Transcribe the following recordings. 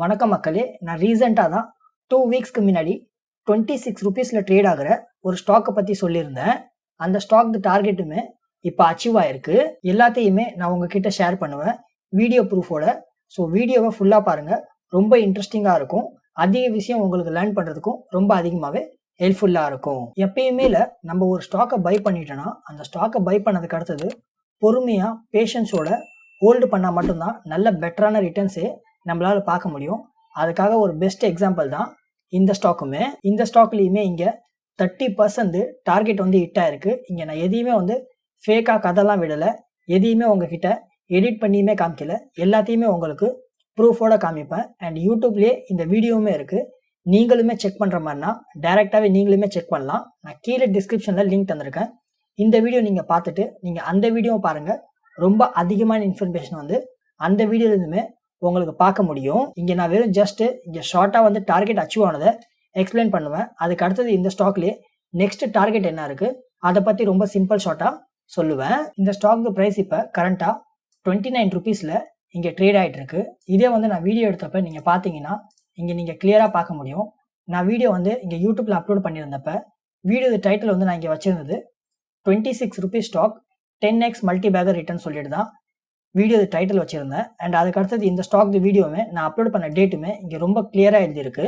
வணக்கம் மக்களே. நான் ரீசெண்டாக தான் டூ வீக்ஸ்க்கு முன்னாடி டுவெண்ட்டி சிக்ஸ் ருபீஸில் ட்ரேட் ஆகிற ஒரு ஸ்டாக்கை பற்றி சொல்லியிருந்தேன். அந்த ஸ்டாக் டார்கெட்டுமே இப்போ அச்சீவ் ஆயிருக்கு. எல்லாத்தையுமே நான் உங்ககிட்ட ஷேர் பண்ணுவேன். வீடியோ ப்ரூஃபோட ஸோ வீடியோவை ஃபுல்லாக பாருங்கள் ரொம்ப இன்ட்ரெஸ்டிங்காக இருக்கும். அதிக விஷயம் உங்களுக்கு லேர்ன் பண்ணுறதுக்கும் ரொம்ப அதிகமாகவே ஹெல்ப்ஃபுல்லாக இருக்கும். எப்பயுமே இல்லை நம்ம ஒரு ஸ்டாக்கை பை பண்ணிட்டோன்னா அந்த ஸ்டாக்கை பை பண்ணதுக்கு அடுத்தது பொறுமையாக பேஷன்ஸோட ஹோல்டு பண்ணால் மட்டும்தான் நல்ல பெட்டரான ரிட்டர்ன்ஸே நம்மளால் பார்க்க முடியும். அதுக்காக ஒரு பெஸ்ட் எக்ஸாம்பிள் தான் இந்த ஸ்டாக்குமே இந்த ஸ்டாக்லேயுமே இங்கே தேர்ட்டி பர்சன்ட் டார்கெட் வந்து ஹிட் ஆயிருக்கு. இங்கே நான் எதையுமே வந்து ஃபேக்காக கதைலாம் விடலை. எதையுமே உங்ககிட்ட எடிட் பண்ணியுமே காமிக்கல. எல்லாத்தையுமே உங்களுக்கு ப்ரூஃபோட காமிப்பேன். அண்ட் யூடியூப்லேயே இந்த வீடியோவுமே இருக்குது நீங்களுமே செக் பண்ணுற மாதிரினா டேரெக்டாகவே நீங்களுமே செக் பண்ணலாம். நான் கீழே டிஸ்கிரிப்ஷனில் லிங்க் தந்திருக்கேன். இந்த வீடியோ நீங்கள் பார்த்துட்டு நீங்கள் அந்த வீடியோவை பாருங்கள் ரொம்ப அதிகமான இன்ஃபர்மேஷன் வந்து அந்த வீடியோலேருந்துமே உங்களுக்கு பார்க்க முடியும். இங்கே நான் வெறும் ஜஸ்ட்டு இங்கே ஷார்ட்டாக வந்து டார்கெட் அச்சீவ் ஆனதை எக்ஸ்பிளைன் பண்ணுவேன். அதுக்கு அடுத்தது இந்த ஸ்டாக்லேயே நெக்ஸ்ட் டார்கெட் என்ன இருக்குது அதை பற்றி ரொம்ப சிம்பிள் ஷார்ட்டாக சொல்லுவேன். இந்த ஸ்டாக் ப்ரைஸ் இப்போ கரண்ட்டாக டுவெண்ட்டி நைன் ருபீஸில் இங்கே ட்ரேட் ஆகிட்டு இருக்கு. இதே வந்து நான் வீடியோ எடுத்தப்ப நீங்கள் பார்த்தீங்கன்னா இங்கே நீங்கள் கிளியராக பார்க்க முடியும். நான் வீடியோ வந்து இங்கே யூடியூப்பில் அப்லோட் பண்ணியிருந்தப்ப வீடியோ டைட்டில் வந்து நான் இங்கே வச்சுருந்தது twenty six rupees stock ten X multi bagger return சொல்லிட்டு தான். வீடியோ டைட்டில் வச்சுருந்தேன். அண்ட் அதுக்கு அடுத்தது இந்த ஸ்டாக் வீடியோவுமே நான் அப்லோட் பண்ண டேட்டுமே இங்கே ரொம்ப கிளியராக எழுதியிருக்கு.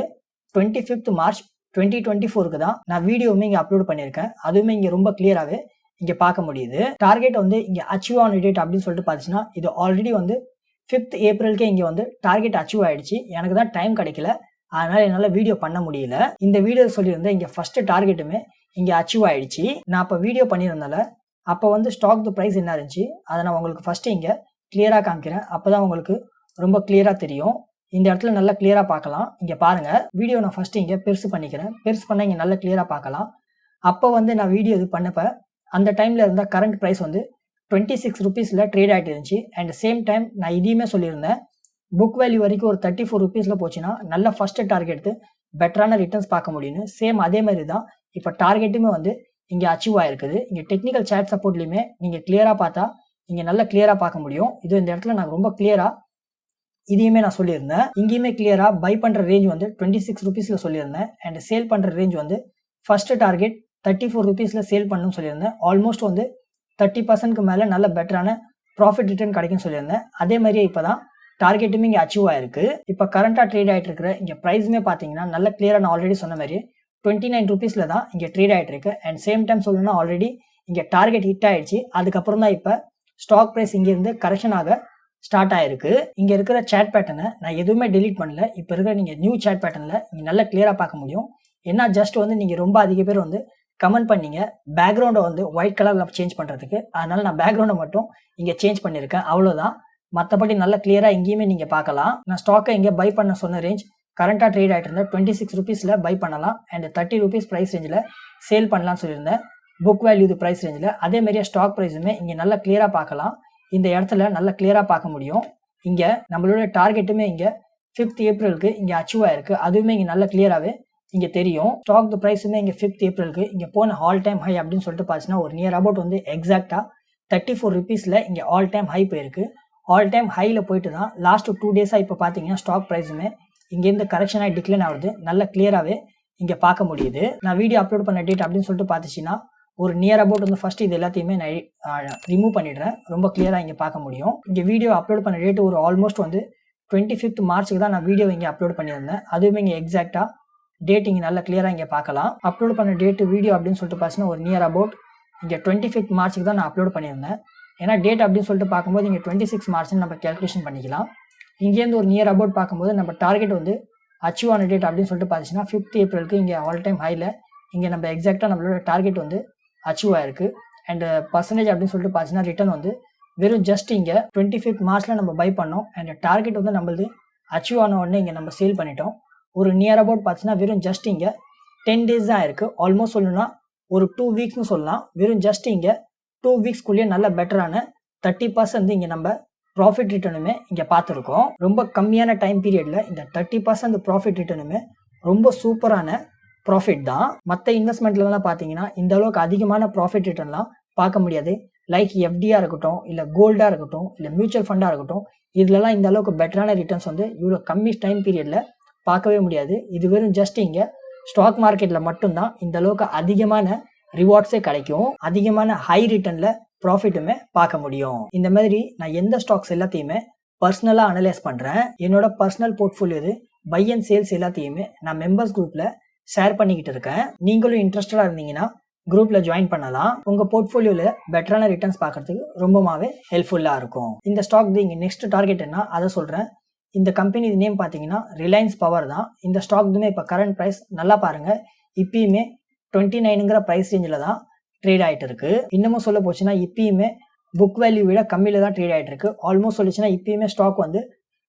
Twenty fifth March twenty twenty ஃபோருக்கு தான் நான் வீடியோவுமே இங்கே அப்லோட் பண்ணியிருக்கேன். அதுவுமே இங்கே ரொம்ப கிளியராகவே இங்கே பார்க்க முடியுது. டார்கெட் வந்து இங்கே அச்சீவ் ஆன டேட் அப்படின்னு சொல்லிட்டு பார்த்துச்சுன்னா இது ஆல்ரெடி வந்து ஃபிஃப்த் ஏப்ரலுக்கே இங்கே வந்து டார்கெட் அச்சீவ் ஆகிடுச்சு எனக்கு தான் டைம் கிடைக்கல. அதனால் என்னால் வீடியோ பண்ண முடியல. இந்த வீடியோ சொல்லியிருந்தேன் இங்கே ஃபஸ்ட்டு டார்கெட்டுமே இங்கே அச்சீவ் ஆகிடுச்சு நான் அப்போ வீடியோ பண்ணியிருந்தால அப்போ வந்து ஸ்டாக் ப்ரைஸ் என்ன இருந்துச்சு? அதை நான் உங்களுக்கு ஃபஸ்ட்டு இங்கே கிளியராக காமிக்கிறேன். அப்போ தான் உங்களுக்கு ரொம்ப கிளியராக தெரியும். இந்த இடத்துல நல்லா கிளியராக பார்க்கலாம். இங்கே பாருங்கள் வீடியோ நான் ஃபஸ்ட்டு இங்கே பெருசு பண்ணிக்கிறேன். பெருசு பண்ணால் இங்கே நல்லா கிளியராக பார்க்கலாம். அப்போ வந்து நான் வீடியோ இது பண்ணப்போ அந்த டைமில் இருந்தால் கரண்ட் ப்ரைஸ் வந்து டுவெண்ட்டி சிக்ஸ் ருபீஸில் ட்ரேட் ஆகிட்டு இருந்துச்சு. அண்ட் சேம் டைம் நான் இதையுமே சொல்லியிருந்தேன். புக் வேல்யூ வரைக்கும் ஒரு தேர்ட்டி ஃபோர் ருபீஸில் போச்சுன்னா நல்ல ஃபஸ்ட்டு டார்கெட் எடுத்து பெட்டரான ரிட்டர்ன்ஸ் பார்க்க முடியும்னு. சேம் அதே மாதிரி தான். இப்போ டார்கெட்டுமே வந்து இங்கே அச்சீவ் ஆகிருக்குது இங்கே டெக்னிக்கல் சேட் சப்போர்ட்லையுமே நீங்கள் கிளியராக பார்த்தா இங்கே நல்லா கிளியராக பார்க்க முடியும். இது இந்த இடத்துல நான் ரொம்ப கிளியராக இதையுமே நான் சொல்லியிருந்தேன். இங்கேயுமே கிளியராக பை பண்ணுற ரேஞ்ச் வந்து டுவெண்ட்டி சிக்ஸ் ருபீஸில் சொல்லியிருந்தேன். அண்ட் சேல் பண்ணுற ரேஞ்ச் வந்து ஃபர்ஸ்ட் டார்கெட் தேர்ட்டி ஃபோர் ருபீஸில் சேல் பண்ணணும்னு சொல்லியிருந்தேன். ஆல்மோஸ்ட் வந்து தேர்ட்டி பர்சன்ட்க்கு மேலே நல்ல பெட்டரான ப்ராஃபிட் ரிட்டர்ன் கிடைக்கும்னு சொல்லியிருந்தேன். அதே மாதிரியே இப்போ தான் டார்கெட்டுமே இங்கே அச்சீவ் ஆயிருக்கு. இப்போ கரண்ட்டாக ட்ரேட் ஆகிட்டு இருக்கிற இங்கே ப்ரைஸுமே பார்த்தீங்கன்னா நல்ல கிளியராக நான் ஆல்ரெடி சொன்ன மாதிரி டுவெண்ட்டி நைன் ருபீஸில் தான் இங்கே ட்ரேட் ஆகிட்டு இருக்கு. அண்ட் சேம் டைம் சொல்லணும்னா ஆல்ரெடி இங்கே டார்கெட் ஹிட் ஆயிடுச்சு. அதுக்கப்புறம் தான் இப்போ ஸ்டாக் ப்ரைஸ் இங்கேருந்து கரெக்ஷன் ஆக ஸ்டார்ட் ஆயிருக்கு. இங்கே இருக்கிற சேட் பேட்டர்னை நான் எதுவுமே டெலீட் பண்ணல. இப்போ இருக்கிற நீங்கள் நியூ சேட் பேட்டர்னில் நீங்கள் நல்லா கிளியராக பார்க்க முடியும். ஏன்னா ஜஸ்ட் வந்து நீங்கள் ரொம்ப அதிக பேர் வந்து கமெண்ட் பண்ணீங்க. பேக்ரவுண்டை வந்து ஒயிட் கலரில் சேஞ்ச் பண்ணுறதுக்கு அதனால் நான் பேக்ரவுண்டை மட்டும் இங்கே சேஞ்ச் பண்ணியிருக்கேன் அவ்வளோதான் மற்றபடி நல்லா கிளியராக எங்கேயுமே நீங்கள் பார்க்கலாம். நான் ஸ்டாக்கை இங்கே பை பண்ண சொன்ன ரேஞ்ச் கரண்ட்டாக ட்ரேட் ஆகிட்டு இருந்தேன். டுவெண்ட்டி சிக்ஸ் ருபீஸில் பை பண்ணலாம். அண்ட் தேர்ட்டி ருபீஸ் ப்ரைஸ் ரேஞ்சில் சேல் பண்ணலாம்னு சொல்லியிருந்தேன். புக் வேல்யூ இது ப்ரைஸ் ரேஞ்சில் அதே மாதிரியே ஸ்டாக் ப்ரைஸுமே இங்கே நல்லா கிளியராக பார்க்கலாம். இந்த இடத்துல நல்லா கிளியராக பார்க்க முடியும். இங்கே நம்மளோட டார்கெட்டுமே இங்கே ஃபிஃப்த் ஏப்ரலுக்கு இங்கே அச்சீவ் ஆயிருக்கு. அதுவுமே இங்கே நல்லா கிளியராகவே இங்கே தெரியும். ஸ்டாக் ப்ரைஸுமே இங்கே ஃபிஃப்த் ஏப்ரலுக்கு இங்கே போன ஆல் டைம் ஹை அப்படின்னு சொல்லிட்டு பார்த்தீங்கன்னா ஒரு நியர் அபவுட் வந்து எக்ஸாக்டாக தேர்ட்டி ஃபோர் ருபீஸில் இங்கே ஆல் டைம் ஹை போயிருக்கு. ஆல் டைம் ஹையில் போயிட்டு தான் லாஸ்ட் டூ டேஸாக இப்போ பார்த்தீங்கன்னா ஸ்டாக் ப்ரைஸுமே இங்கேருந்து கரெக்ஷனாக டிக்ளைன் ஆகுது நல்லா கிளியராகவே இங்கே பார்க்க முடியுது. நான் வீடியோ அப்லோட் பண்ண டேட் அப்படின்னு சொல்லிட்டு பார்த்துச்சின்னா ஒரு நியர் அபவுட் வந்து ஃபர்ஸ்ட் இது எல்லாத்தையுமே நான் ரிமூவ் பண்ணிடுறேன். ரொம்ப கிளியராக இங்கே பார்க்க முடியும். இங்கே வீடியோ அப்லோட் பண்ண டேட் ஒரு ஆல்மோஸ்ட் வந்து டுவெண்ட்டி ஃபிஃப்த் மார்ச்சுக்கு தான் நான் வீடியோ இங்கே அப்லோட் பண்ணியிருந்தேன். அதுவுமே இங்கே எக்ஸாக்டாக டேட் இங்கே நல்லா கிளியராக இங்கே பார்க்கலாம். அப்லோட் பண்ண டேட்டு வீடியோ அப்படின்னு சொல்லிட்டு பார்த்தீங்கன்னா ஒரு நியர் அபவுட் இங்கே டுவெண்ட்டி ஃபிஃப்த் மார்ச்சுக்கு தான் நான் அப்லோட் பண்ணியிருந்தேன். ஏன்னா டேட் அப்படின்னு சொல்லிட்டு பார்க்கும்போது இங்கே டுவெண்ட்டி சிக்ஸ் மார்ச்னு நம்ம கேல்குலேஷன் பண்ணிக்கலாம். இங்கேருந்து ஒரு நியர் அபவுட் பார்க்கும்போது நம்ம டார்கெட் வந்து அச்சீவ் ஆன டேட் அப்படின்னு சொல்லிட்டு பார்த்தீங்கன்னா ஃபிஃப்த் ஏப்ரலுக்கு இங்கே ஆல் டைம் ஹையில் இங்கே நம்ம எக்ஸாக்டாக நம்மளோட டார்கெட் வந்து அச்சீவ் ஆயிருக்கு. அண்ட் பர்சன்டேஜ் uh, அப்படின்னு சொல்லிட்டு பார்த்தீங்கன்னா ரிட்டர்ன் வந்து வெறும் ஜஸ்ட் இங்கே டுவெண்ட்டி ஃபிஃப்த் மார்ச்சில் நம்ம பை பண்ணோம். அண்ட் டார்கெட் uh, வந்து நம்மளது அச்சீவ் ஆன உடனே இங்கே நம்ம சேல் பண்ணிட்டோம். ஒரு நியர் அபவுட் பார்த்தீங்கன்னா வெறும் ஜஸ்ட் இங்கே டென் டேஸ் தான் இருக்குது ஆல்மோஸ்ட் சொல்லணும்னா ஒரு டூ வீக்ஸ்னு சொல்லலாம். வெறும் ஜஸ்ட் இங்கே டூ வீக்ஸ்க்குள்ளேயே நல்ல பெட்டரான தேர்ட்டி பர்சன்ட் இங்கே நம்ம ப்ராஃபிட் ரிட்டர்னுமே இங்கே பார்த்துருக்கோம் ரொம்ப கம்மியான டைம் பீரியடில் இந்த தேர்ட்டி பர்சன்ட் ப்ராஃபிட் ரிட்டர்னுமே ரொம்ப சூப்பரான ப்ராஃபிட் தான். மற்ற இன்வெஸ்ட்மெண்ட்லலாம் பார்த்தீங்கன்னா இந்த அளவுக்கு அதிகமான ப்ராஃபிட் ரிட்டர்ன்லாம் பார்க்க முடியாது. லைக் எஃப்டியாக இருக்கட்டும் இல்லை கோல்டாக இருக்கட்டும் இல்லை மியூச்சுவல் ஃபண்டாக இருக்கட்டும் இதுலலாம் இந்த அளவுக்கு பெட்டரான ரிட்டர்ன்ஸ் வந்து இவ்வளோ கம்மி டைம் பீரியடில் பார்க்கவே முடியாது. இது வெறும் ஜஸ்ட் இங்கே ஸ்டாக் மார்க்கெட்டில் மட்டும்தான் இந்த அளவுக்கு அதிகமான ரிவார்ட்ஸே கிடைக்கும். அதிகமான ஹை ரிட்டர்னில் ப்ராஃபிட்டுமே பார்க்க முடியும். இந்த மாதிரி நான் எந்த ஸ்டாக்ஸ் எல்லாத்தையுமே பர்சனலாக அனலைஸ் பண்ணுறேன் என்னோட personal portfolio buy and sales எல்லாத்தையுமே நான் மெம்பர்ஸ் குரூப்பில் ஷேர் பண்ணிக்கிட்டு இருக்கேன். நீங்களும் இன்ட்ரெஸ்டடாக இருந்தீங்கன்னா குரூப்பில் ஜாயின் பண்ணலாம். உங்கள் போர்ட்ஃபோலியோவில் பெட்டரான ரிட்டர்ன்ஸ் பார்க்குறதுக்கு ரொம்பவே ஹெல்ப்ஃபுல்லாக இருக்கும். இந்த ஸ்டாக் இங்கே நெக்ஸ்ட் டார்கெட் என்ன? அதை சொல்கிறேன் இந்த கம்பெனி நேம் பார்த்தீங்கன்னா ரிலையன்ஸ் பவர் தான். இந்த ஸ்டாக்குமே இப்போ கரண்ட் ப்ரைஸ் நல்லா பாருங்கள் இப்பயுமே டுவெண்ட்டி நைனுங்கிற ப்ரைஸ் ரேஞ்சில் தான் ட்ரேட் ஆகிட்டு இருக்கு. இன்னமும் சொல்ல போச்சுன்னா இப்பயுமே புக் வேல்யூ விட கம்மியில் தான் ட்ரேட் ஆகிட்டு இருக்கு. ஆல்மோஸ்ட் சொல்லிச்சுன்னா இப்பயுமே ஸ்டாக் வந்து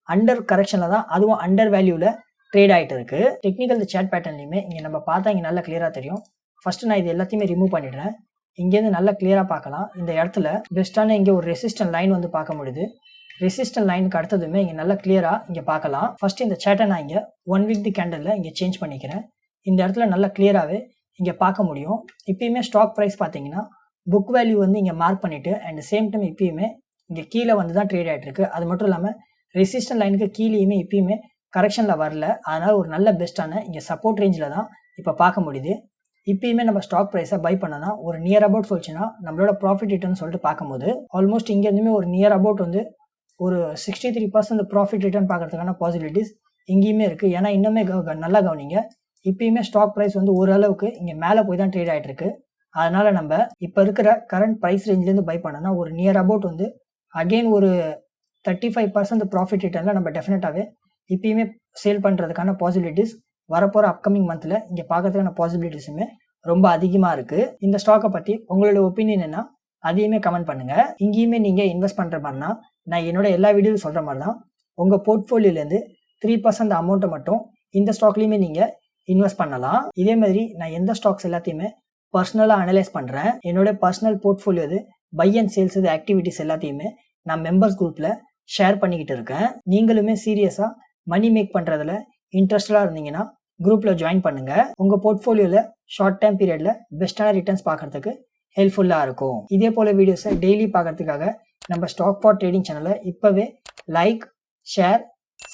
அண்டர் கரெக்ஷனில் தான் அதுவும் அண்டர் வேல்யூவில் ட்ரேட் ஆகிட்டு இருக்கு. டெக்னிக்கல் சேட் பேட்டர்ன்லையுமே இங்கே நம்ம பார்த்தா இங்கே நல்லா கிளியராக தெரியும். ஃபர்ஸ்ட் நான் இது எல்லாத்தையுமே ரிமூவ் பண்ணிடுறேன். இங்கேருந்து நல்லா கிளியராக பார்க்கலாம். இந்த இடத்துல பெஸ்ட்டான இங்கே ஒரு ரெசிஸ்டன்ட் லைன் வந்து பார்க்க முடியுது. ரெசிஸ்டன்ட் லைனுக்கு அடுத்ததுமே இங்கே நல்லா கிளியராக இங்கே பார்க்கலாம். ஃபர்ஸ்ட் இந்த சேட்டை நான் இங்கே ஒன் வீக் தி கேண்டலில் இங்கே சேஞ்ச் பண்ணிக்கிறேன். இந்த இடத்துல நல்லா கிளியராகவே இங்கே பார்க்க முடியும். இப்பயுமே ஸ்டாக் ப்ரைஸ் பார்த்தீங்கன்னா புக் வேல்யூ வந்து இங்கே மார்க் பண்ணிவிட்டு அண்ட் சேம் டைம் இப்பயுமே இங்கே கீழே வந்து தான் ட்ரேட் ஆகிட்டு இருக்கு. அது மட்டும் இல்லாமல் ரெசிஸ்டன்ட் லைனுக்கு கீழேயுமே இப்பயுமே கரெக்ஷனில் வரல. அதனால் ஒரு நல்ல பெஸ்ட்டான இங்கே சப்போர்ட் ரேஞ்சில் தான் இப்போ பார்க்க முடியுது. இப்பயுமே நம்ம ஸ்டாக் ப்ரைஸை பை பண்ணனா ஒரு நியர் அபவுட் சொல்லிச்சுன்னா நம்மளோட ப்ராஃபிட் ரிட்டர்ன் சொல்லிட்டு பார்க்கும்போது ஆல்மோஸ்ட் இங்கேருந்துமே ஒரு நியர் அபவுட் வந்து ஒரு sixty three percent profit return பார்க்கறதுக்கான பாசிபிலிட்டிஸ் இங்கேயுமே இருக்குது ஏன்னா இன்னுமே நல்லா கவனிங்க. இப்பயுமே ஸ்டாக் ப்ரைஸ் வந்து ஓரளவுக்கு இங்கே மேலே போய் தான் ட்ரேட் ஆகிட்டு இருக்கு. அதனால நம்ம இப்போ இருக்கிற கரண்ட் ப்ரைஸ் ரேஞ்ச்லேருந்து பை பண்ணனா ஒரு நியர் அபவுட் வந்து அகெயின் ஒரு தேர்ட்டி ஃபைவ் பர்சன்ட் ப்ராஃபிட் ரிட்டர்னில் நம்ம டெஃபினட்டாகவே இப்பயுமே சேல் பண்ணுறதுக்கான பாசிபிலிட்டிஸ் வரப்போகிற அப்கமிங் மந்தில் இங்கே பார்க்கறதுக்கான பாசிபிலிட்டிஸுமே ரொம்ப அதிகமாக இருக்குது இந்த ஸ்டாக்கை பற்றி உங்களோட ஒப்பீனியன் என்ன? அதையுமே கமெண்ட் பண்ணுங்கள் இங்கேயுமே நீங்கள் இன்வெஸ்ட் பண்ணுற மாதிரினா நான் என்னோட எல்லா வீடியோவும் சொல்கிற மாதிரி தான் உங்கள் போர்ட்ஃபோலியோலேருந்து த்ரீ பர்சன்ட் அமௌண்ட்டை மட்டும் இந்த ஸ்டாக்லேயுமே நீங்கள் இன்வெஸ்ட் பண்ணலாம். இதே மாதிரி நான் எந்த ஸ்டாக்ஸ் எல்லாத்தையுமே பர்சனலாக அனலைஸ் பண்ணுறேன் என்னோட personal portfolio buy and sales இது ஆக்டிவிட்டிஸ் எல்லாத்தையுமே நான் மெம்பர்ஸ் குரூப்பில் ஷேர் பண்ணிக்கிட்டு இருக்கேன். நீங்களுமே சீரியஸாக மணி மேக் பண்ணுறதுல இன்ட்ரெஸ்டடாக இருந்தீங்கன்னா குரூப்பில் ஜாயின் பண்ணுங்கள் உங்கள் போர்ட்ஃபோலியோவில் ஷார்ட் டைம் பீரியடில் பெஸ்ட்டான ரிட்டர்ன்ஸ் பார்க்கறதுக்கு ஹெல்ப்ஃபுல்லாக இருக்கும். இதே போல் வீடியோஸை டெய்லி பார்க்கறதுக்காக நம்ம ஸ்டாக் ஃபார் ட்ரேடிங் சேனலை இப்போவே லைக் ஷேர்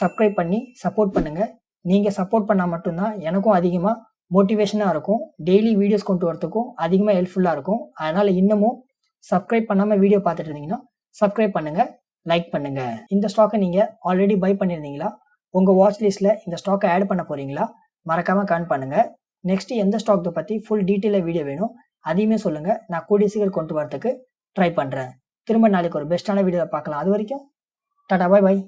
சப்ஸ்கிரைப் பண்ணி சப்போர்ட் பண்ணுங்கள் நீங்கள் சப்போர்ட் பண்ணால் மட்டும்தான் எனக்கும் அதிகமாக மோட்டிவேஷனாக இருக்கும். டெய்லி வீடியோஸ் கொண்டு வரதுக்கும் அதிகமாக ஹெல்ப்ஃபுல்லாக இருக்கும். அதனால் இன்னமும் சப்ஸ்கிரைப் பண்ணாமல் வீடியோ பார்த்துட்டு இருந்தீங்கன்னா சப்ஸ்கிரைப் பண்ணுங்கள் லைக் பண்ணுங்கள் இந்த ஸ்டாக்கை நீங்கள் ஆல்ரெடி பை பண்ணியிருந்தீங்களா உங்கள் வாட்ச் லிஸ்ட்டில் இந்த ஸ்டாக்கை ஆட் பண்ண போகிறீங்களா மறக்காமல் கமெண்ட் பண்ணுங்கள் நெக்ஸ்ட் எந்த ஸ்டாக்கை பற்றி ஃபுல் டீட்டெயிலாக வீடியோ வேணும் அதையுமே சொல்லுங்கள் நான் கூடிய சீக்கிரம் கொண்டு வரதுக்கு ட்ரை பண்ணுறேன் திரும்ப நாளைக்கு ஒரு பெஸ்ட்டான வீடியோவில் பார்க்கலாம். அது வரைக்கும் டாடா பாய் பாய்